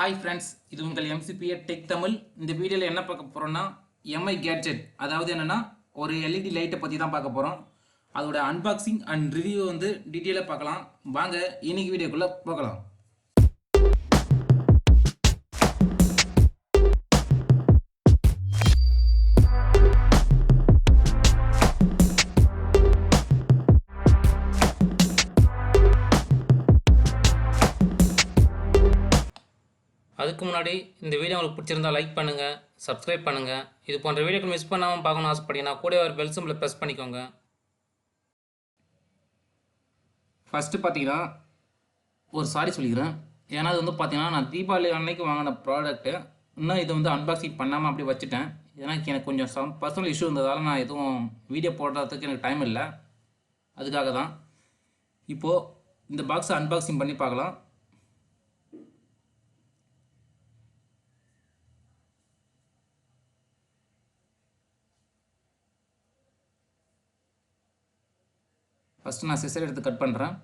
Hi friends இது உங்கள் எம்சிபிஏ tech Tamil இந்த வீடியோவில் என்ன பார்க்க போகிறோன்னா எம்ஐ கேட்ஜெட் அதாவது என்னென்னா ஒரு எல்இடி லைட்டை பற்றி தான் பார்க்க போகிறோம் அதோட அன்பாக்சிங் அண்ட் ரிவ்யூ வந்து டீட்டெயிலாக பார்க்கலாம். வாங்க இன்னைக்கு வீடியோக்குள்ளே போகலாம். அதுக்கு முன்னாடி இந்த வீடியோ உங்களுக்கு பிடிச்சிருந்தா லைக் பண்ணுங்கள் சப்ஸ்கிரைப் பண்ணுங்கள் இது போன்ற வீடியோக்கள் மிஸ் பண்ணாமல் பார்க்கணும்னு ஆசைப்பட்டீங்கன்னா கூட ஒரு பெல் சிம்பிளை ப்ரெஸ் பண்ணிக்கோங்க. ஃபஸ்ட்டு பார்த்தீங்கன்னா ஒரு சாரி சொல்லிக்கிறேன். ஏன்னா அது வந்து பார்த்தீங்கன்னா நான் தீபாவளி அன்னைக்கு வாங்கின ப்ராடக்ட்டு இன்னும் இதை வந்து அன்பாக்சிங் பண்ணாமல் அப்படியே வச்சுட்டேன். ஏன்னா எனக்கு கொஞ்சம் சம் பர்சனல் இஷ்யூ இருந்ததால் நான் எதுவும் வீடியோ போடுறதுக்கு எனக்கு டைம் இல்லை. அதுக்காக தான் இப்போது இந்த பாக்ஸை அன்பாக்சிங் பண்ணி பார்க்கலாம். ஃபஸ்ட்டு நான் சிசர் எடுத்து கட் பண்ணுறேன்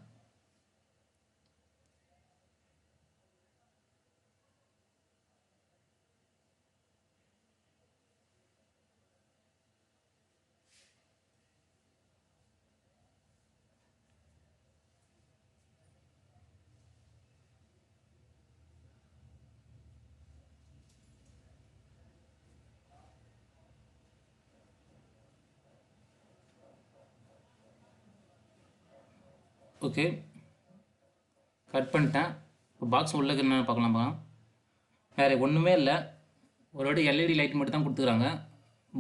ஓகே கட் பண்ணிட்டேன். இப்போ பாக்ஸ் உள்ளே என்ன பார்க்கலாம் பார்க்கலாம் வேறு ஒன்றுமே இல்லை. ஒரு வாட்டி எல்இடி லைட் மட்டும் தான் கொடுத்துக்குறாங்க.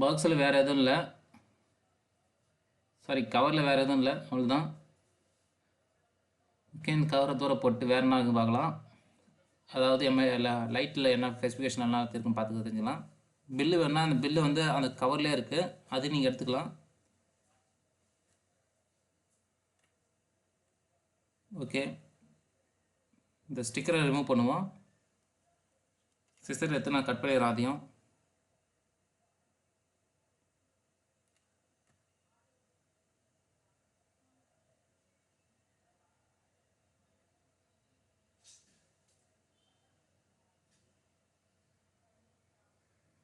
பாக்ஸில் வேறு எதுவும் இல்லை. சாரி கவரில் வேறு எதுவும் இல்லை. அவ்வளோதான் ஓகே இந்த கவரை தூரம் போட்டு வேறு என்ன பார்க்கலாம். அதாவது எம்ஐ லைட்டில் என்ன ஸ்பெசிஃபிகேஷன் எல்லாம் இருக்குன்னு பார்த்துக்க தெரிஞ்சுக்கலாம். பில்லு வேணால் அந்த பில்லு வந்து அந்த கவர்லேயே இருக்குது அது நீங்கள் எடுத்துக்கலாம். ஓகே இந்த ஸ்டிக்கரை ரிமூவ் பண்ணுவோம். சிஸ்டர் எடுத்து நான் கட் பண்ணிடுறேன் அதையும்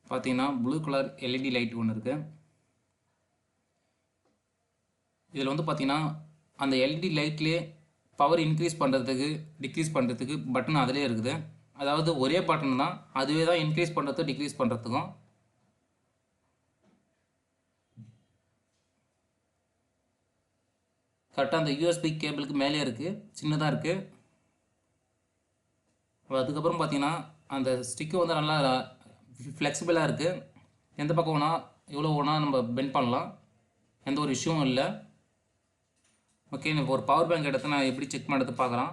பார்த்தீங்கன்னா ப்ளூ கலர் எல்இடி லைட் ஒன்று இருக்குது இதில் வந்து பார்த்தீங்கன்னா அந்த எல்இடி லைட்லேயே பவர் இன்க்ரீஸ் பண்ணுறதுக்கு டிக்ரீஸ் பண்ணுறதுக்கு பட்டன் அதிலே இருக்குது. அதாவது ஒரே பட்டன் தான் அதுவே தான் இன்க்ரீஸ் பண்ணுறதுக்கும் டிக்ரீஸ் பண்ணுறதுக்கும் கரெக்டாக அந்த யூஎஸ்பி கேபிளுக்கு மேலே இருக்குது சின்னதாக இருக்குது அதுக்கப்புறம் பார்த்தீங்கன்னா அந்த ஸ்டிக்கு வந்து நல்லா ஃப்ளெக்சிபிளாக இருக்குது எந்த பக்கம் வேணால் எவ்வளோ வேணால் நம்ம பெண்ட் பண்ணலாம். எந்த ஒரு இஷ்யூவும் இல்லை. ஓகே இப்போ ஒரு பவர் பேங்க் எடுத்து நான் எப்படி செக் பண்ணுறது பார்க்குறேன்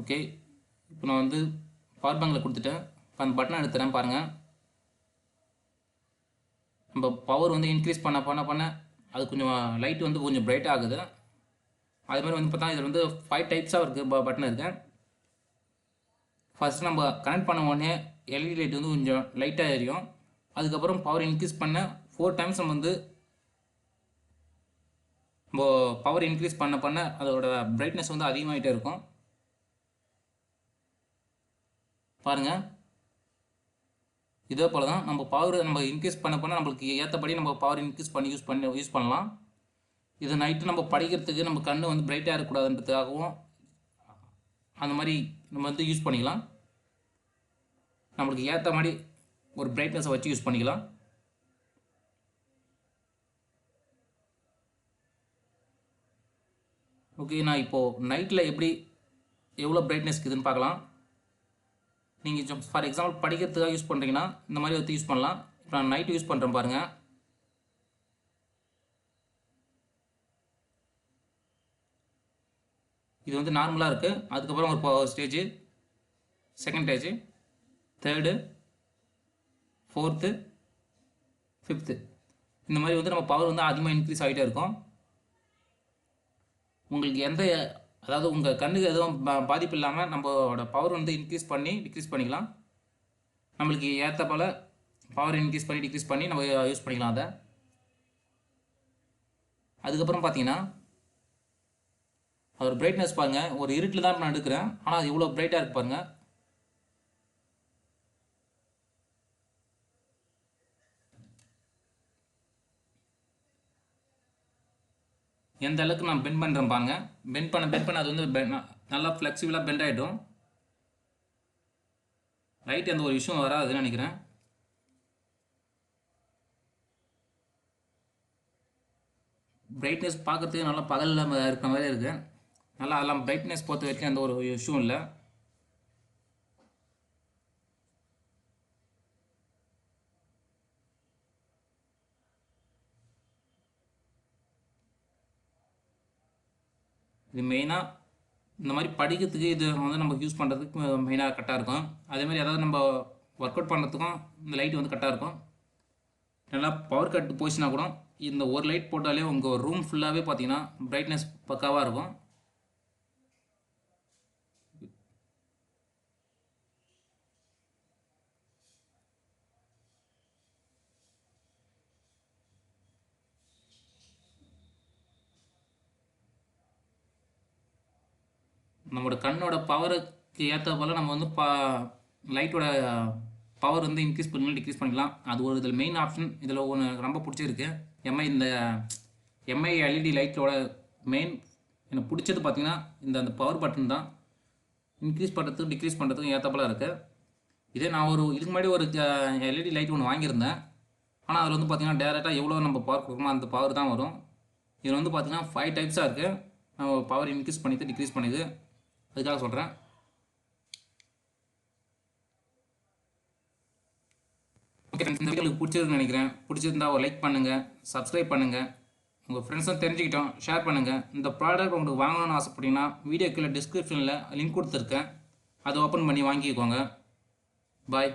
ஓகே இப்போ நான் வந்து பவர் பேங்கில் கொடுத்துட்டேன். இப்போ அந்த பட்டனை எடுத்துகிறேன் பாருங்கள் நம்ம பவர் வந்து இன்க்ரீஸ் பண்ண பண்ண பண்ண அது கொஞ்சம் லைட் வந்து கொஞ்சம் பிரைட் ஆகுது. அதுமாதிரி வந்து பார்த்தா இதில் வந்து ஃபைவ் டைப்ஸாக இருக்குது பட்டன் இருக்குது ஃபஸ்ட் நம்ம கனெக்ட் பண்ண உடனே எல்இடி லைட் வந்து கொஞ்சம் லைட்டாக எரியும். அதுக்கப்புறம் பவர் இன்க்ரீஸ் பண்ண ஃபோர் டைம்ஸ் நம்ம வந்து நம்ம பவர் இன்க்ரீஸ் பண்ண பண்ண அதோட பிரைட்னஸ் வந்து அதிகமாகிட்டே இருக்கும். பாருங்கள் இதே போல் தான் நம்ம பவர் நம்ம இன்க்ரீஸ் பண்ண பண்ண நம்மளுக்கு ஏற்றபடி நம்ம பவர் இன்க்ரீஸ் பண்ணி யூஸ் பண்ணி யூஸ் பண்ணலாம். இது நைட்டு நம்ம படிக்கிறதுக்கு நம்ம கண் வந்து பிரைட்டாக இருக்கக்கூடாதுன்றதுக்காகவும் அந்த மாதிரி நம்ம வந்து யூஸ் பண்ணிக்கலாம். நம்மளுக்கு ஏற்ற மாதிரி ஒரு பிரைட்னஸை வச்சு யூஸ் பண்ணிக்கலாம். ஓகே நான் இப்போது நைட்டில் எப்படி எவ்வளோ பிரைட்னஸ் இருக்குதுன்னு பார்க்கலாம். நீங்கள் ஃபார் எக்ஸாம்பிள் படிக்கிறதுக்காக யூஸ் பண்ணுறீங்கன்னா இந்த மாதிரி வந்து யூஸ் பண்ணலாம். இப்போ நான் நைட்டு யூஸ் பண்ணுறேன் பாருங்கள் இது வந்து நார்மலாக இருக்குது அதுக்கப்புறம் ஒரு stage second stage third fourth fifth இந்த மாதிரி வந்து நம்ம பவர் வந்து அதிகமாக இன்க்ரீஸ் ஆகிட்டே இருக்கும். உங்களுக்கு எந்த அதாவது உங்கள் கண்ணுக்கு எதுவும் பா- பாதிப்பு இல்லாமல் நம்மளோட பவர் வந்து இன்க்ரீஸ் பண்ணி டிக்ரீஸ் பண்ணிக்கலாம். நம்மளுக்கு ஏற்ற போல் பவர் இன்க்ரீஸ் பண்ணி டிக்ரீஸ் பண்ணி நம்ம யூஸ் பண்ணிக்கலாம் அதை. அதுக்கப்புறம் பார்த்தீங்கன்னா அதோட பிரைட்னஸ் பாருங்கள் ஒரு இருட்டில் தான் நான் எடுக்கிறேன். ஆனால் அது இவ்வளோ பிரைட்டாக இருக்கு பாருங்கள் எந்த அளவுக்கு நான் பெண்ட் பண்ணுறேன் பாருங்க. பெண்ட் பண்ண பெண்ட் பண்ண அது வந்து நல்லா ஃப்ளெக்சிபிளாக பெண்ட் ஆகிடும் லைட் எந்த ஒரு இஷ்யூ வராதுன்னு நினைக்கிறேன். பிரைட்னஸ் பார்க்குறதுக்கு நல்லா பகலில் இருக்கிற மாதிரி இருக்குது நல்லா அதெல்லாம் பிரைட்னஸ் பொறுத்த வரைக்கும் எந்த ஒரு இஷ்யூ இல்லை. இது மெயினாக இந்த மாதிரி படிக்கிறதுக்கு இது வந்து நம்ம யூஸ் பண்ணுறதுக்கு மெயினாக கரெக்டாக இருக்கும். அதேமாதிரி ஏதாவது நம்ம ஒர்க் அவுட் பண்ணுறதுக்கும் இந்த லைட் வந்து கரெக்டாக இருக்கும். நல்லா பவர் கட் போச்சுன்னா கூட இந்த ஒரு லைட் போட்டாலே உங்கள் ரூம் ஃபுல்லாகவே பார்த்தீங்கன்னா பிரைட்னஸ் பக்காவாக இருக்கும். நம்மளோட கண்ணோட பவருக்கு ஏற்ற போல் நம்ம வந்து பா லைட்டோட பவர் வந்து இன்க்ரீஸ் பண்ணலாம் டிக்ரீஸ் பண்ணிக்கலாம். அது ஒரு இதில் மெயின் ஆப்ஷன் இதில் ஒன்று ரொம்ப பிடிச்சிருக்கு. எம்ஐ இந்த எம்ஐ எல்இடி லைட்டோட மெயின் எனக்கு பிடிச்சது பார்த்தீங்கன்னா இந்த அந்த பவர் பட்டன் தான். இன்க்ரீஸ் பண்ணுறதுக்கும் டிக்ரீஸ் பண்ணுறதுக்கும் ஏற்றப்பலாம் இருக்குது இதே நான் ஒரு இதுக்கு முன்னாடி ஒரு எல்இடி லைட் ஒன்று வாங்கியிருந்தேன். ஆனால் அதில் வந்து பார்த்தீங்கன்னா டேரெக்டாக எவ்வளோ நம்ம பவர் கொடுக்கணுமோ அந்த பவர் தான் வரும். இதில் வந்து பார்த்தீங்கன்னா ஃபைவ் டைப்ஸாக இருக்குது நம்ம பவர் இன்க்ரீஸ் பண்ணிட்டு டிக்ரீஸ் பண்ணிது அதுக்காக சொல்கிறேன் ஓகே ஃப்ரெண்ட்ஸ் இந்த வீடியோ பிடிச்சிருக்குன்னு நினைக்கிறேன். பிடிச்சிருந்தா ஒரு லைக் பண்ணுங்கள் சப்ஸ்கிரைப் பண்ணுங்கள் உங்கள் ஃப்ரெண்ட்ஸும் தெரிஞ்சுக்கிட்டோம் ஷேர் பண்ணுங்கள் இந்த ப்ராடக்ட் உங்களுக்கு வாங்கணும்னு ஆசைப்பட்டீங்கன்னா வீடியோ கீழே டிஸ்கிரிப்ஷனில் லிங்க் கொடுத்துருக்கேன். அதை ஓப்பன் பண்ணி வாங்கிக்கோங்க. பாய்